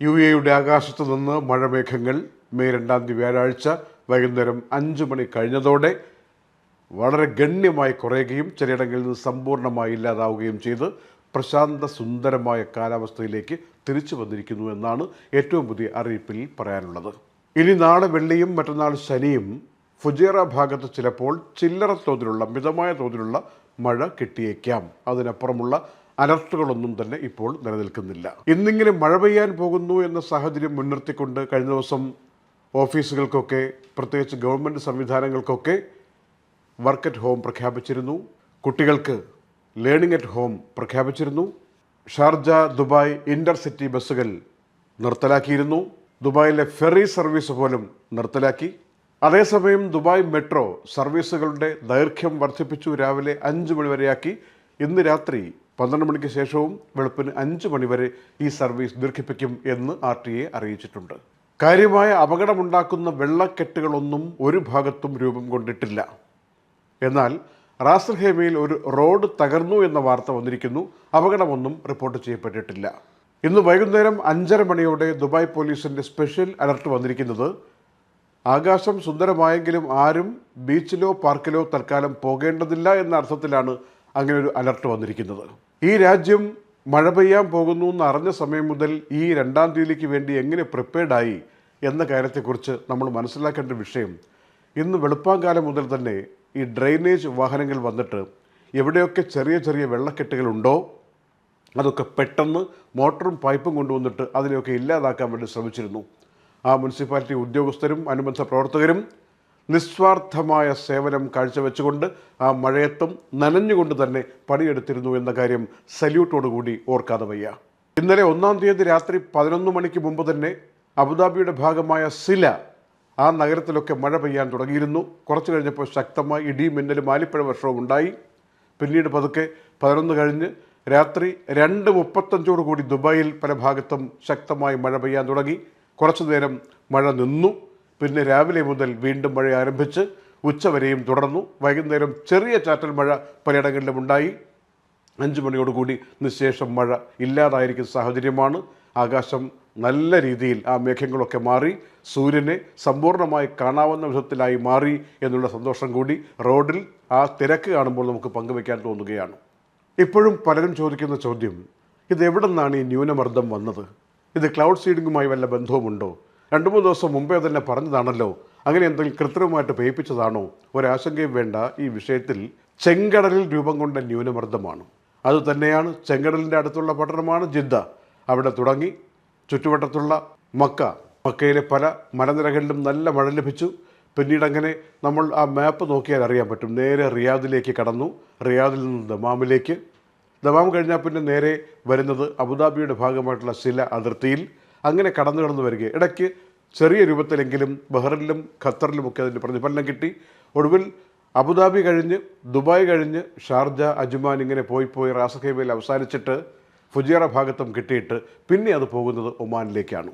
U എയുടെ ആകാശത്തു നിന്ന് മഴമേഘങ്ങൾ മെയ് രണ്ടാം തീയതി വ്യാഴാഴ്ച വൈകുന്നേരം അഞ്ച് മണി കഴിഞ്ഞതോടെ വളരെ ഗണ്യമായി കുറയുകയും ചിലയിടങ്ങളിൽ നിന്ന് സമ്പൂർണമായി ഇല്ലാതാവുകയും ചെയ്ത് പ്രശാന്ത സുന്ദരമായ കാലാവസ്ഥയിലേക്ക് തിരിച്ചു വന്നിരിക്കുന്നു എന്നാണ് ഏറ്റവും പുതിയ അറിയിപ്പിൽ പറയാനുള്ളത്. ഇനി നാളെ വെള്ളിയും മറ്റന്നാൾ ശനിയും ഫുജേറ ഭാഗത്ത് ചിലപ്പോൾ ചില്ലറ തോതിലുള്ള മിതമായ തോതിലുള്ള മഴ കിട്ടിയേക്കാം. അതിനപ്പുറമുള്ള അലർട്ടുകളൊന്നും തന്നെ ഇപ്പോൾ നിലനിൽക്കുന്നില്ല. ഇന്നിങ്ങനെ മഴ പെയ്യാൻ പോകുന്നു എന്ന സാഹചര്യം മുൻനിർത്തിക്കൊണ്ട് കഴിഞ്ഞ ദിവസം ഓഫീസുകൾക്കൊക്കെ പ്രത്യേകിച്ച് ഗവൺമെന്റ് സംവിധാനങ്ങൾക്കൊക്കെ വർക്ക് അറ്റ് ഹോം പ്രഖ്യാപിച്ചിരുന്നു. കുട്ടികൾക്ക് ലേണിംഗ് അറ്റ് ഹോം പ്രഖ്യാപിച്ചിരുന്നു. ഷാർജ ദുബായ് ഇന്റർസിറ്റി ബസ്സുകൾ നിർത്തലാക്കിയിരുന്നു. ദുബായിലെ ഫെറി സർവീസ് പോലും നിർത്തലാക്കി. അതേസമയം ദുബായ് മെട്രോ സർവീസുകളുടെ ദൈർഘ്യം വർദ്ധിപ്പിച്ചു. രാവിലെ അഞ്ച് മണി വരെയാക്കി. ഇന്ന് രാത്രി പന്ത്രണ്ട് മണിക്ക് ശേഷവും വെളുപ്പിന് അഞ്ച് മണിവരെ ഈ സർവീസ് ദീർഘിപ്പിക്കും എന്ന് ആർ ടി എ അറിയിച്ചിട്ടുണ്ട്. കാര്യമായ അപകടമുണ്ടാക്കുന്ന വെള്ളക്കെട്ടുകളൊന്നും ഒരു ഭാഗത്തും രൂപം കൊണ്ടിട്ടില്ല. എന്നാൽ റാസൽ ഹേമയിൽ ഒരു റോഡ് തകർന്നു എന്ന വാർത്ത വന്നിരിക്കുന്നു. അപകടമൊന്നും റിപ്പോർട്ട് ചെയ്യപ്പെട്ടിട്ടില്ല. ഇന്ന് വൈകുന്നേരം അഞ്ചര മണിയോടെ ദുബായ് പോലീസിന്റെ സ്പെഷ്യൽ അലർട്ട് വന്നിരിക്കുന്നത് ആകാശം സുന്ദരമായെങ്കിലും ആരും ബീച്ചിലോ പാർക്കിലോ തൽക്കാലം പോകേണ്ടതില്ല എന്ന അർത്ഥത്തിലാണ് അങ്ങനെ ഒരു അലർട്ട് വന്നിരിക്കുന്നത്. ഈ രാജ്യം മഴ പെയ്യാൻ പോകുന്നു എന്ന് അറിഞ്ഞ സമയം മുതൽ ഈ രണ്ടാം തീയതിക്ക് വേണ്ടി എങ്ങനെ പ്രിപ്പയർഡായി എന്ന കാര്യത്തെക്കുറിച്ച് നമ്മൾ മനസ്സിലാക്കേണ്ട വിഷയം ഇന്ന് വെളുപ്പാങ്കാലം മുതൽ തന്നെ ഈ ഡ്രെയിനേജ് വാഹനങ്ങൾ വന്നിട്ട് എവിടെയൊക്കെ ചെറിയ ചെറിയ വെള്ളക്കെട്ടുകളുണ്ടോ അതൊക്കെ പെട്ടെന്ന് മോട്ടറും പൈപ്പും കൊണ്ടുവന്നിട്ട് അതിനെയൊക്കെ ഇല്ലാതാക്കാൻ വേണ്ടി ശ്രമിച്ചിരുന്നു. ആ മുനിസിപ്പാലിറ്റി ഉദ്യോഗസ്ഥരും അനുബന്ധ പ്രവർത്തകരും നിസ്വാർത്ഥമായ സേവനം കാഴ്ചവെച്ചുകൊണ്ട് ആ മഴയത്തും നനഞ്ഞുകൊണ്ട് തന്നെ പണിയെടുത്തിരുന്നു എന്ന കാര്യം സല്യൂട്ടോടുകൂടി ഓർക്കാതെ വയ്യ. ഇന്നലെ ഒന്നാം തീയതി രാത്രി പതിനൊന്ന് മണിക്ക് മുമ്പ് തന്നെ അബുദാബിയുടെ ഭാഗമായ സില ആ നഗരത്തിലൊക്കെ മഴ പെയ്യാൻ തുടങ്ങിയിരുന്നു. കുറച്ചു കഴിഞ്ഞപ്പോൾ ശക്തമായ ഇടിയും മിന്നലും ആലിപ്പഴ വർഷവും ഉണ്ടായി. പിന്നീട് പതുക്കെ പതിനൊന്ന് കഴിഞ്ഞ് രാത്രി രണ്ട് മുപ്പത്തഞ്ചോടു കൂടി ദുബായിൽ പല ഭാഗത്തും ശക്തമായി മഴ പെയ്യാൻ തുടങ്ങി. കുറച്ചു നേരം മഴ നിന്നു. പിന്നെ രാവിലെ മുതൽ വീണ്ടും മഴ ആരംഭിച്ച് ഉച്ചവരെയും തുടർന്നു. വൈകുന്നേരം ചെറിയ ചാറ്റൽ മഴ പലയിടങ്ങളിലും ഉണ്ടായി. അഞ്ച് മണിയോടുകൂടി നിശേഷം മഴ ഇല്ലാതായിരിക്കുന്ന സാഹചര്യമാണ്. ആകാശം നല്ല രീതിയിൽ ആ മേഘങ്ങളൊക്കെ മാറി സൂര്യനെ സമ്പൂർണമായി കാണാവുന്ന വിധത്തിലായി മാറി എന്നുള്ള സന്തോഷം കൂടി റോഡിൽ ആ തിരക്ക് കാണുമ്പോൾ നമുക്ക് പങ്കുവയ്ക്കാൻ തോന്നുകയാണ്. ഇപ്പോഴും പലരും ചോദിക്കുന്ന ചോദ്യം ഇത് എവിടെ നിന്നാണ് ഈ ന്യൂനമർദ്ദം വന്നത്? ഇത് ക്ലൗഡ് സീഡിങ്ങുമായി വല്ല ബന്ധവുമുണ്ടോ? രണ്ട് മൂന്ന് ദിവസം മുമ്പേ തന്നെ പറഞ്ഞതാണല്ലോ. അങ്ങനെ എന്തെങ്കിലും കൃത്രിമമായിട്ട് പേയിപ്പിച്ചതാണോ? ഒരാശങ്കയും വേണ്ട ഈ വിഷയത്തിൽ ചെങ്കടലിൽ രൂപം കൊണ്ട ന്യൂനമർദ്ദമാണ്. അത് തന്നെയാണ് ചെങ്കടലിന്റെ അടുത്തുള്ള പട്ടണമാണ് ജിദ്ദ. അവിടെ തുടങ്ങി ചുറ്റുവട്ടത്തുള്ള മക്ക മക്കയിലെ പല മലനിരകളിലും നല്ല മഴ ലഭിച്ചു. പിന്നീട് അങ്ങനെ നമ്മൾ ആ മാപ്പ് നോക്കിയാൽ അറിയാൻ പറ്റും. നേരെ റിയാദിലേക്ക് കടന്നു. റിയാദിൽ നിന്ന് ദമാമിലേക്ക്. ദമാം കഴിഞ്ഞാൽ പിന്നെ നേരെ വരുന്നത് അബുദാബിയുടെ ഭാഗമായിട്ടുള്ള ശില അതിർത്തിയിൽ. അങ്ങനെ കടന്നു കടന്നു വരിക ഇടയ്ക്ക് ചെറിയ രൂപത്തിലെങ്കിലും ബഹ്റിനിലും ഖത്തറിലുമൊക്കെ അതിന്റെ പ്രതിഫലനം കിട്ടി. ഒടുവിൽ അബുദാബി കഴിഞ്ഞ് ദുബായ് കഴിഞ്ഞ് ഷാർജ അജ്മാൻ ഇങ്ങനെ പോയി പോയി റാസഖേബയിൽ അവസാനിച്ചിട്ട് ഫുജിയറ ഭാഗത്തും കിട്ടിയിട്ട് പിന്നെ അത് പോകുന്നത് ഒമാനിലേക്കാണ്.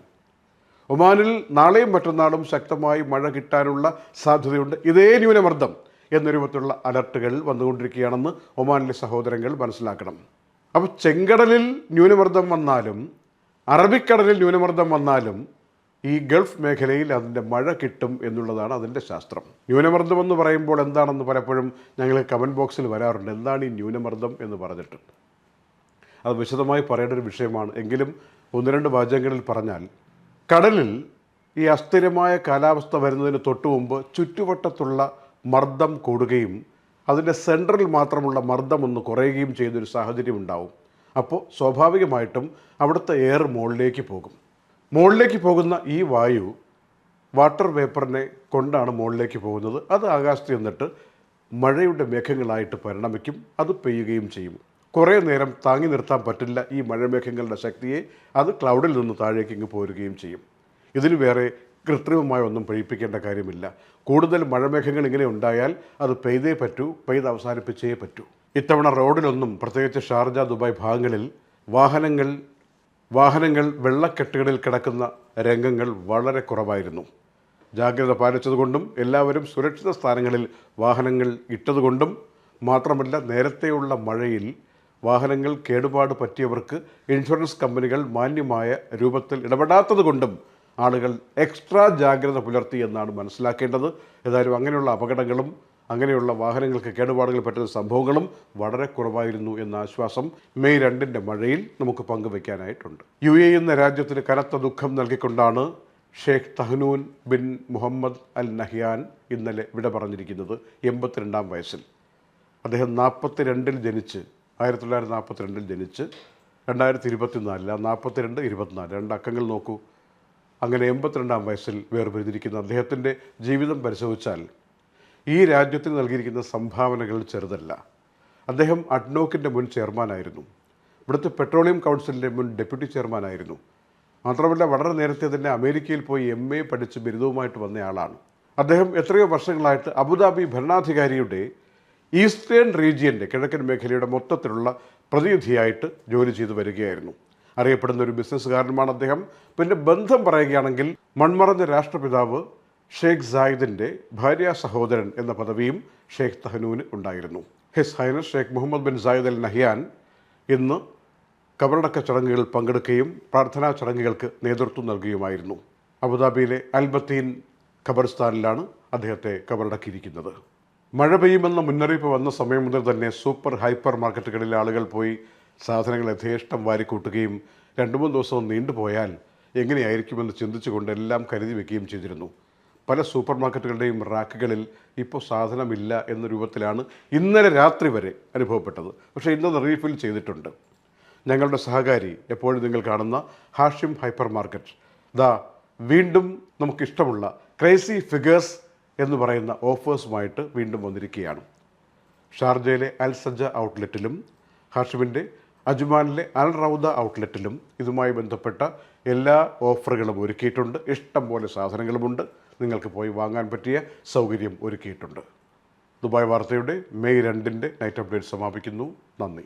ഒമാനിൽ നാളെയും മറ്റന്നാളും ശക്തമായി മഴ കിട്ടാനുള്ള സാധ്യതയുണ്ട്. ഇതേ ന്യൂനമർദ്ദം എന്ന രൂപത്തിലുള്ള അലർട്ടുകൾ വന്നുകൊണ്ടിരിക്കുകയാണെന്ന് ഒമാനിലെ സഹോദരങ്ങൾ മനസ്സിലാക്കണം. അപ്പോൾ ചെങ്കടലിൽ ന്യൂനമർദ്ദം വന്നാലും അറബിക്കടലിൽ ന്യൂനമർദ്ദം വന്നാലും ഈ ഗൾഫ് മേഖലയിൽ അതിന്റെ മഴ കിട്ടും എന്നുള്ളതാണ് അതിന്റെ ശാസ്ത്രം. ന്യൂനമർദ്ദം എന്ന് പറയുമ്പോൾ എന്താണെന്ന് പലപ്പോഴും ഞങ്ങൾ കമന്റ് ബോക്സിൽ വരാറുണ്ട്. എന്താണ് ഈ ന്യൂനമർദ്ദം എന്ന് പറഞ്ഞിട്ട്? അത് വിശദമായി പറയേണ്ട ഒരു വിഷയമാണ്. എങ്കിലും ഒന്ന് രണ്ട് വാചകങ്ങളിൽ പറഞ്ഞാൽ കടലിൽ ഈ അസ്ഥിരമായ കാലാവസ്ഥ വരുന്നതിന് തൊട്ടു മുമ്പ് ചുറ്റുവട്ടത്തുള്ള മർദ്ദം കൂടുകയും അതിന്റെ സെൻട്രൽ മാത്രമുള്ള മർദ്ദം ഒന്ന് കുറയുകയും ചെയ്യുന്നൊരു സാഹചര്യം ഉണ്ടാവും. അപ്പോൾ സ്വാഭാവികമായിട്ടും അവിടുത്തെ എയർ മുകളിലേക്ക് പോകും. മുകളിലേക്ക് പോകുന്ന ഈ വായു വാട്ടർ വേപ്പറിനെ കൊണ്ടാണ് മുകളിലേക്ക് പോകുന്നത്. അത് ആകാശത്ത് ചെന്നിട്ട് മഴയുടെ മേഘങ്ങളായിട്ട് പരിണമിക്കും. അത് പെയ്യുകയും ചെയ്യും. കുറേ നേരം താങ്ങി നിർത്താൻ പറ്റില്ല ഈ മഴമേഘങ്ങളുടെ ശക്തിയെ. അത് ക്ലൗഡിൽ നിന്ന് താഴേക്ക് ഇങ്ങ് പോരുകയും ചെയ്യും. ഇതിന് വേറെ കൃത്രിമമായി ഒന്നും പെയ്യിപ്പിക്കേണ്ട കാര്യമില്ല. കൂടുതൽ മഴമേഘങ്ങൾ ഇങ്ങനെ ഉണ്ടായാൽ അത് പെയ്തേ പറ്റൂ പെയ്ത് അവസാനിപ്പിച്ചേ പറ്റൂ. ഇത്തവണ റോഡിലൊന്നും പ്രത്യേകിച്ച് ഷാർജ ദുബായ് ഭാഗങ്ങളിൽ വാഹനങ്ങൾ വാഹനങ്ങൾ വെള്ളക്കെട്ടുകളിൽ കിടക്കുന്ന രംഗങ്ങൾ വളരെ കുറവായിരുന്നു. ജാഗ്രത പാലിച്ചതുകൊണ്ടും എല്ലാവരും സുരക്ഷിത സ്ഥാനങ്ങളിൽ വാഹനങ്ങൾ ഇട്ടതുകൊണ്ടും മാത്രമല്ല നേരത്തെയുള്ള മഴയിൽ വാഹനങ്ങൾ കേടുപാട് പറ്റിയവർക്ക് ഇൻഷുറൻസ് കമ്പനികൾ മാന്യമായ രൂപത്തിൽ ഇടപെടാത്തതുകൊണ്ടും ആളുകൾ എക്സ്ട്രാ ജാഗ്രത പുലർത്തി എന്നാണ് മനസ്സിലാക്കേണ്ടത്. ഏതായാലും അങ്ങനെയുള്ള അപകടങ്ങളും അങ്ങനെയുള്ള വാഹനങ്ങൾക്ക് കേടുപാടുകൾ പറ്റുന്ന സംഭവങ്ങളും വളരെ കുറവായിരുന്നു എന്ന ആശ്വാസം മെയ് രണ്ടിന്റെ മഴയിൽ നമുക്ക് പങ്കുവയ്ക്കാനായിട്ടുണ്ട്. യു എ എന്ന രാജ്യത്തിന് കനത്ത ദുഃഖം നൽകിക്കൊണ്ടാണ് Sheikh Tahnoun bin Mohammed Al Nahyan ഇന്നലെ വിട പറഞ്ഞിരിക്കുന്നത് എൺപത്തിരണ്ടാം വയസ്സിൽ. അദ്ദേഹം നാൽപ്പത്തി രണ്ടിൽ ജനിച്ച് ആയിരത്തി തൊള്ളായിരത്തി നാൽപ്പത്തി രണ്ടിൽ ജനിച്ച് രണ്ടായിരത്തി ഇരുപത്തിനാലിൽ ആ നാൽപ്പത്തിരണ്ട് ഇരുപത്തിനാല് രണ്ട് അക്കങ്ങൾ നോക്കൂ. അങ്ങനെ എൺപത്തിരണ്ടാം വയസ്സിൽ വേർപിരിഞ്ഞിരിക്കുന്ന അദ്ദേഹത്തിന്റെ ജീവിതം പരിശോധിച്ചാൽ ഈ രാജ്യത്തിന് നൽകിയിരിക്കുന്ന സംഭാവനകൾ ചെറുതല്ല. അദ്ദേഹം അഡ്നോക്കിന്റെ മുൻ ചെയർമാനായിരുന്നു. ഇവിടുത്തെ പെട്രോളിയം കൗൺസിലിന്റെ മുൻ ഡെപ്യൂട്ടി ചെയർമാനായിരുന്നു. മാത്രമല്ല വളരെ നേരത്തെ തന്നെ അമേരിക്കയിൽ പോയി എം എ പഠിച്ച് ബിരുദവുമായിട്ട് വന്നയാളാണ് അദ്ദേഹം എത്രയോ വർഷങ്ങളായിട്ട് അബുദാബി ഭരണാധികാരിയുടെ ഈസ്റ്റേൺ റീജിയന്റെ കിഴക്കൻ മേഖലയുടെ മൊത്തത്തിലുള്ള പ്രതിനിധിയായിട്ട് ജോലി ചെയ്തു വരികയായിരുന്നു. അറിയപ്പെടുന്ന ഒരു ബിസിനസ്സുകാരനുമാണ് അദ്ദേഹം. പിന്നെ ബന്ധം പറയുകയാണെങ്കിൽ മൺമറഞ്ഞ രാഷ്ട്രപിതാവ് ഷെയ്ഖ് സായിദിന്റെ ഭാര്യ സഹോദരൻ എന്ന പദവിയും ഷെയ്ഖ് തഹനൂന് ഉണ്ടായിരുന്നു. His Highness Sheikh Mohammed bin Zayed Al Nahyan ഇന്ന് കബറടക്ക ചടങ്ങുകളിൽ പങ്കെടുക്കുകയും പ്രാർത്ഥനാ ചടങ്ങുകൾക്ക് നേതൃത്വം നൽകുകയുമായിരുന്നു. അബുദാബിയിലെ അൽബത്തീൻ ഖബർസ്ഥാനിലാണ് അദ്ദേഹത്തെ കബറടക്കിയിരിക്കുന്നത്. മഴ പെയ്യുമെന്ന മുന്നറിയിപ്പ് വന്ന സമയം മുതൽ തന്നെ സൂപ്പർ ഹൈപ്പർ മാർക്കറ്റുകളിൽ ആളുകൾ പോയി സാധനങ്ങൾ യഥേഷ്ടം വാരിക്കൂട്ടുകയും രണ്ടു മൂന്ന് ദിവസം നീണ്ടുപോയാൽ എങ്ങനെയായിരിക്കുമെന്ന് ചിന്തിച്ചുകൊണ്ട് എല്ലാം കരുതി വയ്ക്കുകയും ചെയ്തിരുന്നു. പല സൂപ്പർ മാർക്കറ്റുകളുടെയും റാക്കുകളിൽ ഇപ്പോൾ സാധനമില്ല എന്ന രൂപത്തിലാണ് ഇന്നലെ രാത്രി വരെ അനുഭവപ്പെട്ടത്. പക്ഷേ ഇന്നത് റീഫിൽ ചെയ്തിട്ടുണ്ട്. ഞങ്ങളുടെ സഹകാരി എപ്പോഴും നിങ്ങൾ കാണുന്ന ഹാഷിം ഹൈപ്പർ മാർക്കറ്റ് ദാ വീണ്ടും നമുക്കിഷ്ടമുള്ള ക്രൈസി ഫിഗേഴ്സ് എന്ന് പറയുന്ന ഓഫേഴ്സുമായിട്ട് വീണ്ടും വന്നിരിക്കുകയാണ്. ഷാർജയിലെ അൽ സജ്ജ ഔട്ട്ലെറ്റിലും ഹാഷിമിന്റെ അജ്മാനിലെ അൽ റൗദ ഔട്ട്ലെറ്റിലും ഇതുമായി ബന്ധപ്പെട്ട എല്ലാ ഓഫറുകളും ഒരുക്കിയിട്ടുണ്ട്. ഇഷ്ടം പോലെ സാധനങ്ങളുമുണ്ട്. നിങ്ങൾക്ക് പോയി വാങ്ങാൻ പറ്റിയ സൗകര്യം ഒരുക്കിയിട്ടുണ്ട്. ദുബായ് വാർത്തയുടെ മെയ് രണ്ടിന്റെ നൈറ്റ് അപ്ഡേറ്റ് സമാപിക്കുന്നു. നന്ദി.